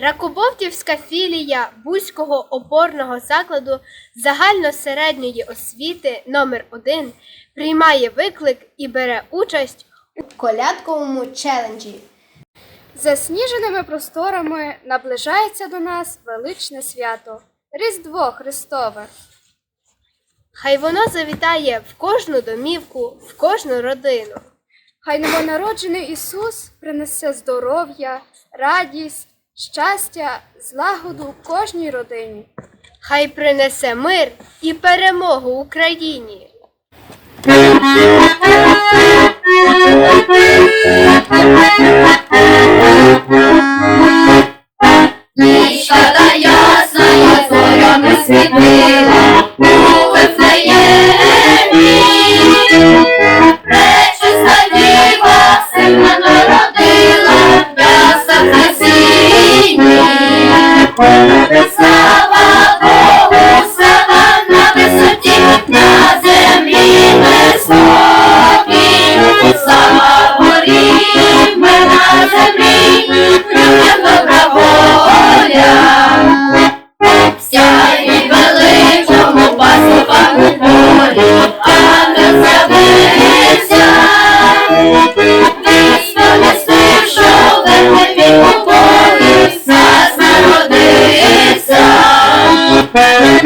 Ракобовтівська філія Бузького опорного закладу загальносередньої освіти номер 1 приймає виклик і бере участь у колядковому челенджі. Засніженими просторами наближається до нас величне свято Різдво Христове. Хай воно завітає в кожну домівку, в кожну родину. Хай новонароджений Ісус принесе здоров'я, радість, щастя, злагоду кожній родині. Хай принесе мир і перемогу Україні. Нічка та ясна зорями світила Слава Богу, слава на висоті, на землі ми спокій. Слава горі, мир на землі, добра воля. Слава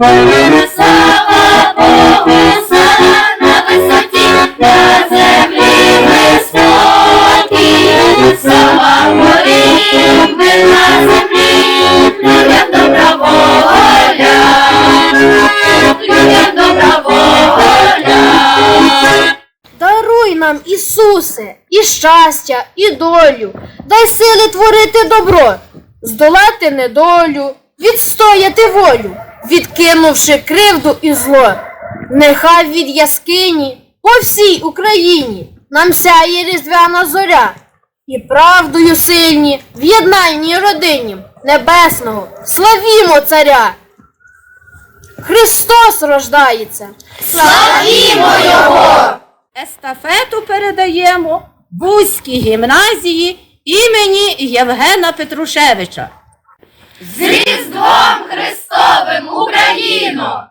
Слава Богу, на висоті, на землі мир спокій. Слава горі, мир на землі, добра воля. Людям добра воля. Даруй нам, Ісусе, і щастя, і долю, дай сили творити добро, здолати недолю, відстояти волю, відкинувши кривду і зло. Нехай від яскині по всій Україні нам сяє різдвяна зоря, і правдою сильні в єднаній родині небесного славімо царя. Христос рождається. Славімо його! Естафету передаємо Бузькій гімназії імені Євгена Петрушевича. З Різдвом Христовим Україно!